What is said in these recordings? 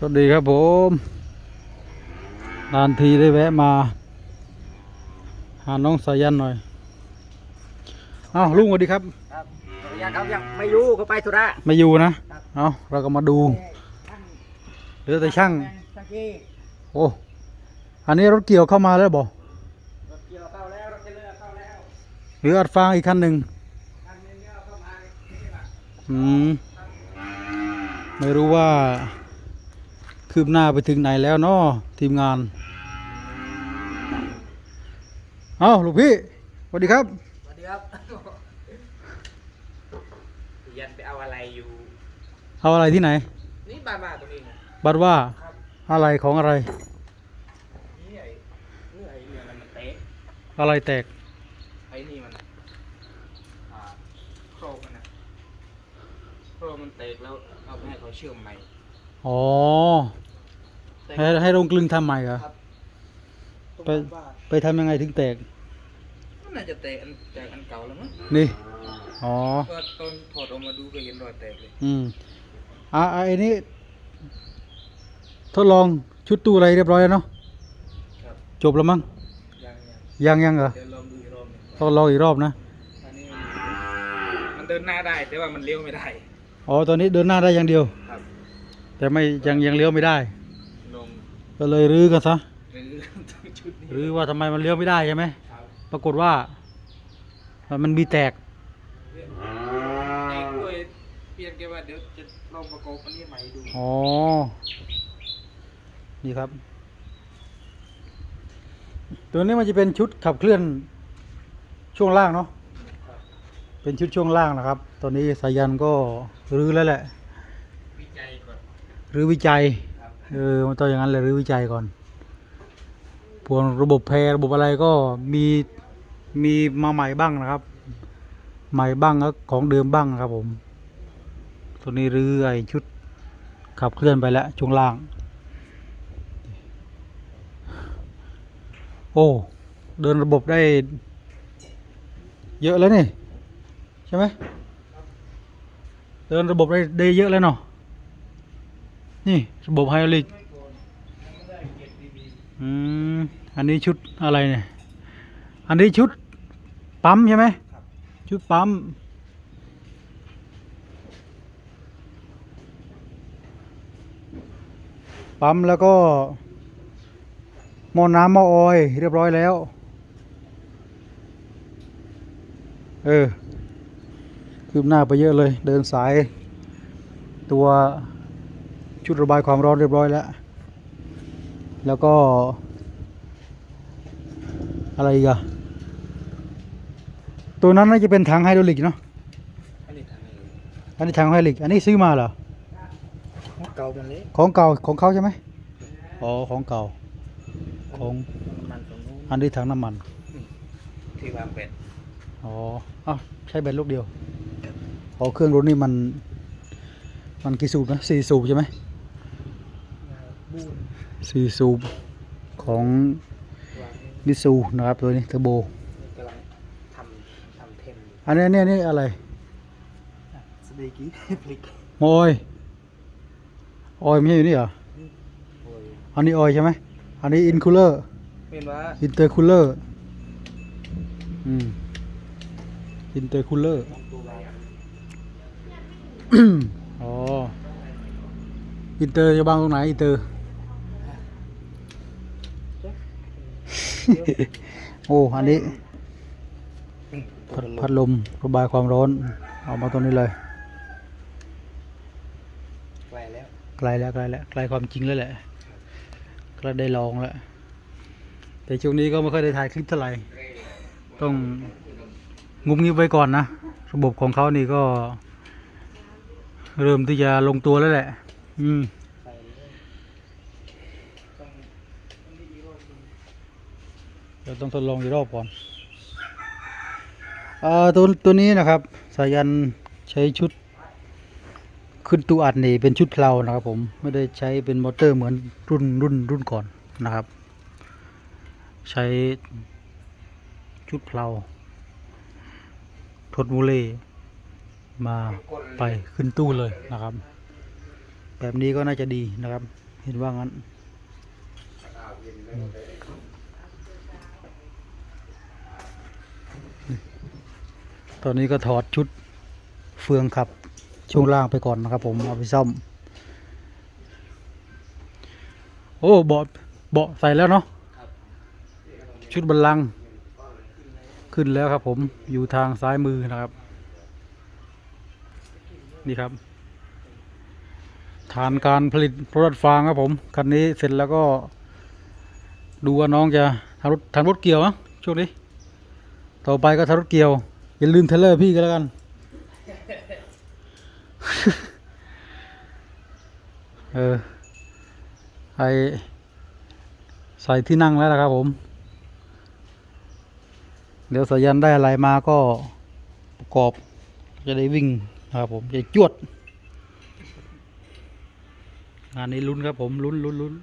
สวัสดีครับผมนานทีได้แวะมา หาน้องสายันหน่อยอ้าวลุงสวัสดีครับ ครับภรรยาเขายังไม่อยู่เขาไปธุระไม่อยู่นะ เอาเราก็มาดูเหลือแต่ช่างตะกี้โอ้ อันนี้รถเกี่ยวเข้ามาแล้วบอกรถเกี่ยวเข้าแล้วรถเทรลเลอร์เข้าแล้วหรืออัดฟางอีกคันหนึ่งคันนึงเนี่ยเอาเข้ามานี่ล่ะอืม ไม่รู้ว่า คืบหน้าไปถึงไหนแล้วเนาะทีมงาน เอาลูกพี่สวัสดีครับสวัสดีครับยันไปเอาอะไรอยู่ เอาอะไรที่ไหน นี่บ้านมาตรงนี้นะบัดว่าครับอะไรของอะไร นี่ไอ้นี่ไอ้เนี่ยมันเตะอะไรแตก ไอ้นี่มันอ่าโครกมันนะโครกมันเตะแล้วเอาไปให้เขาเชื่อมใหม่อ๋อ เตะให้ให้โรงกลึงทำใหม่เหรอ ครับ ตรงไปบ้านไปทำยังไงถึงแตกมันน่าจะเตะอันจากอันเก่าแล้วมั้งนี่ อ๋อ ก็ตอนถอดออกมาดูก็เห็นรอยแตกเลยอืม อะอะไอ้นี่ ทดลองชุดตู้อะไรเรียบร้อยแล้วเนาะ ครับจบแล้วมั้ง ยังยังยังยังเหรอ เดี๋ยวลองดูอีกรอบหนึงต้องลองอีกรอบนะ อันนี้มันเดินหน้าได้ แต่ว่ามันเลี้ยวไม่ได้อ๋อ ตอนนี้เดินหน้าได้อย่างเดียว ครับ แต่ไม่ยังยังเลี้ยวไม่ได้ลง ก็เลยรื้อกันซะรือชุดนี้รือว่าทำไมมันเลี้ยวไม่ได้ใช่ไหมครับปรากฏว่า มันมีแตกเอกด้วยเปลี่ยนแกว่าเดี๋ยวจะลองประกอบอันนี้ใหม่ดูอ๋อนี่ครับ ตัวนี้มันจะเป็นชุดขับเคลื่อนช่วงล่างเนาะเป็นชุดช่วงล่างนะครับ ตอนนี้สายันก็รื้อแล้วแหละ วิจัยก่อนรื้อวิจัย เออมันต้องอย่างนั้นเลยรื้อวิจัยก่อนพวกระบบแพรระบบอะไรก็มีมีมาใหม่บ้างนะครับ ใหม่บ้างก็ของเดิมบ้างครับผม ตัวนี้รื้อไอชุดขับเคลื่อนไปแล้วช่วงล่าง โอ้ เดินระบบได้ เยอะแล้วนี่ ใช่ไหมเดินระบบได้ได้เยอะแล้วเนาะ นี่ระบบไฮดรอลิกไม่ก่อนยังไม่ได้เก็บดีอืมอันนี้ชุดอะไรเนี่ย อันนี้ชุดปั๊มใช่ไหมชุดปั๊มปั๊มแล้วก็หม้อน้ำหม้อออย เรียบร้อยแล้ว เออ คืบหน้าไปเยอะเลย เดินสายตัว ชุดระบายความร้อนเรียบร้อยแล้ว แล้วก็ อะไรอีกอะตัวนั้นน่าจะเป็นถังไฮดรอลิกเนาะ อันนี้ทำเองอันนี้ถังไฮดรอลิก อันนี้ซื้อมาเหรอเก่ามันเละของเก่าของเขาใช่ไหมอ๋อ ของเก่า ของมันตรงนู้นอันนี้ถังน้ำมัน ที่วางเป็ดอ๋ออ้าวใช้แบตลูกเดียวอ๋อเครื่องรุ่นนี้มัน มันกี่สูบนะสี่สูบใช่ไหม บูนสี่สูบของวางนี่มิซูนะครับตัวนี้เทอร์โบกำลังทำทำเทมอยู่อันนี้อันนี้อันนี่อะไรสเตกี้พลิกมออยออยไม่ใช่อยู่นี่เหรอโอ้ยอันนี้ออยใช่ไหมอันนี้อินคูลเลอร์เป็นว่าอินเตอร์คูลเลอร์อืมอินเตอร์คูลเลอร์ตัววางอ๋ออินเตอร์จะบางตรงไหนอินเตอร์ โอ้ อันนี้พัดพัดลมระบายความร้อน เอามาตรงนี้เลย ไกลแล้ว ไกลแล้วไกลแล้วไกลความจริงแล้วแหละก็ได้ลองแล้ว แต่ช่วงนี้ก็ไม่ค่อยได้ถ่ายคลิปเท่าไหร่ ต้องงุบงิบไว้ก่อนนะ ระบบของเขานี่ก็ เริ่มที่จะลงตัวแล้วแหละ อืม ไปเลยต้องต้องมีอีกรอบหนึ่ง เดี๋ยวต้องทดลองอีกรอบก่อนอตัวตัวนี้นะครับสายันใช้ชุด ขึ้นตัวอัดนี่เป็นชุดเพลานะครับ ผมไม่ได้ใช้เป็นมอเตอร์เหมือนรุ่นรุ่นรุ่นก่อนนะครับ ใช้ชุดเพลาทดมูเล่มาไปขึ้นตู้เลยนะครับ แบบนี้ก็น่าจะดีนะครับ เห็นว่างั้น ตอนนี้ก็ถอดชุดเฟืองขับช่วงล่างไปก่อนนะครับ ผมเอาไปซ่อม โอ้เบาะเบาะใส่แล้วเนาะชุดบัลลังก์ขึ้นแล้วครับ ผมอยู่ทางซ้ายมือนะครับ นี่ครับ ฐานการผลิตรถฟางครับผมคันนี้เสร็จแล้วก็ ดูว่าน้องจะทำรถทำรถเกี่ยวนะช่วงนี้ ต่อไปก็ทำรถเกี่ยว อย่าลืมเทรลเลอร์พี่ก็แล้วกัน เออไอใส่ที่นั่งแล้วนะครับผม เดี๋ยวสายันได้อะไรมาก็ประกอบ จะได้วิ่งนะครับผมจะจวด งานนี้ลุ้นครับผมลุ้นลุ้นลุ้น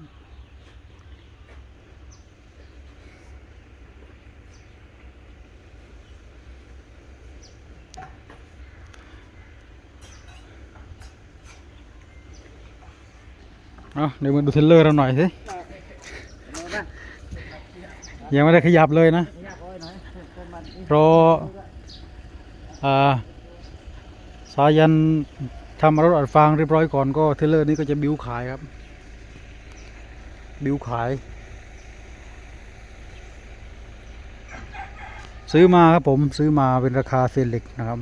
เอาเดี๋ยวมาดูเทเลอร์เราหน่อยสิยังไม่ได้ขยับเลยนะ รออสายันทำรถอัดฟางเรียบร้อยก่อนก็เทเลอร์นี้ก็จะบิ้วขายครับ บิ้วขาย ซื้อมาครับผมซื้อมาเป็นราคาเซนเหล็กนะครับ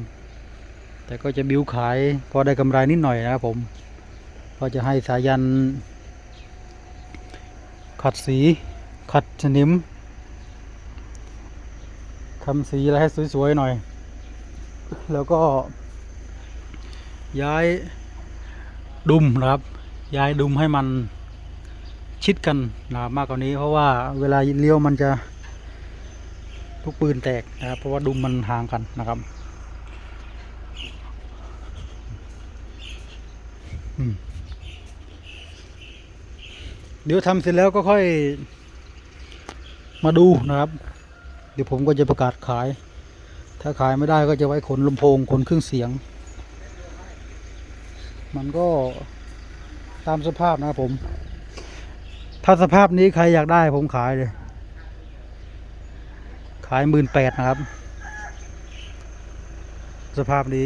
แต่ก็จะบิ้วขายพอได้กำไรนิดหน่อยนะครับผม ก็จะให้สายัน ขัดสี ขัดสนิมทำสีอะไรให้สวยๆหน่อย แล้วก็ ย้ายดุมนะครับ ย้ายดุมให้มันชิดกันนะมากกว่านี้ เพราะว่าเวลาเลี้ยวมันจะทุกปืนแตกนะครับ เพราะว่าดุมมันห่างกันนะครับ อืม เดี๋ยวทำเสร็จแล้วก็ค่อยมาดูนะครับ เดี๋ยวผมก็จะประกาศขาย ถ้าขายไม่ได้ก็จะไว้ขนลำโพงขนเครื่องเสียง มันก็ตามสภาพนะครับผม ถ้าสภาพนี้ใครอยากได้ผมขายเลย ขายหมื่นแปดนะครับ สภาพนี้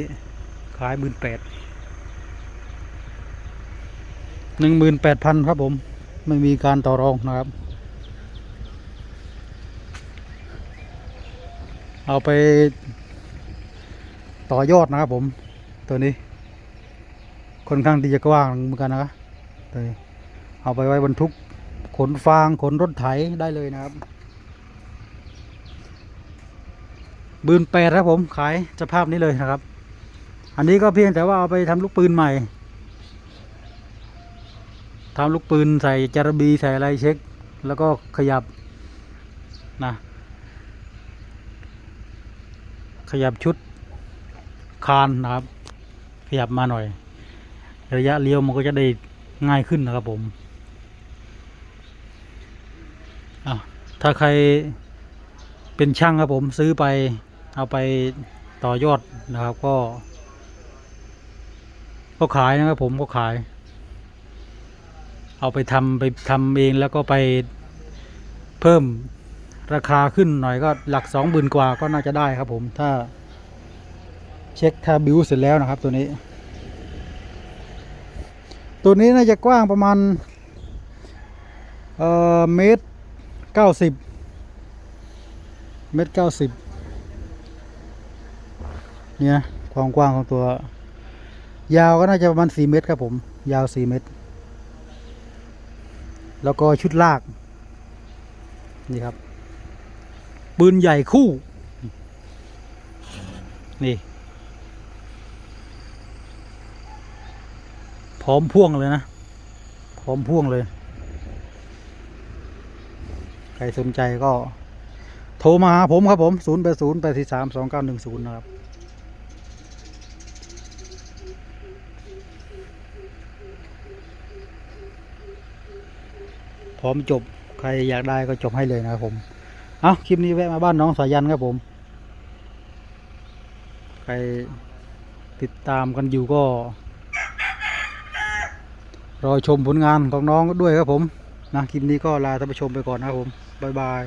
ขายหมื่นแปดหนึ่งหมื่นแปดพันครับผม ไม่มีการต่อรองนะครับ เอาไปต่อยอดนะครับผมตัวนี้ค่อนข้างที่จะกว้างเหมือนกันนะครับตัวนี้เอาไปไว้บรรทุกขนฟางขนรถไถได้เลยนะครับบืนแปดครับผมขายสภาพนี้เลยนะครับ อันนี้ก็เพียงแต่ว่าเอาไปทำลูกปืนใหม่ ทำลูกปืนใส่จารบีใส่อะไรเช็ค แล้วก็ขยับนะขยับชุดคานนะครับ ขยับมาหน่อย ระยะเลี้ยวมันก็จะได้ง่ายขึ้นนะครับผมถ้าใครเป็นช่างครับผมซื้อไปเอาไปต่อยอดนะครับก็ ก็ขายนะครับผมก็ขาย เอาไปทำไปทำเองแล้วก็ไปเพิ่มราคาขึ้นหน่อยก็หลักสองหมื่นกว่าก็น่าจะได้ครับผมถ้าเช็คถ้าบิวเสร็จแล้วนะครับตัวนี้ ตัวนี้น่าจะกว้างประมาณเอ่อเมตรเก้าสิบเมตรเก้าสิบเนี่ยความกว้างของตัวยาวก็น่าจะประมาณสี่เมตรครับผม ยาวสี่เมตร แล้วก็ชุดลาก นี่ครับ ปืนใหญ่คู่ นี่ พร้อมพ่วงเลยนะ พร้อมพ่วงเลย ใครสนใจก็ โทรมาหาผมครับผม 0 8 0 8 4 3 2 9 1 0 นะครับ พร้อมจบใครอยากได้ก็จบให้เลยนะครับผม เอาคลิปนี้แวะมาบ้านน้องสายันครับผม ใครติดตามกันอยู่ก็ รอชมผลงานของน้องด้วยครับผม นะคลิปนี้ก็ลาท่านผู้ชมไปก่อนนะครับผม บ๊ายบาย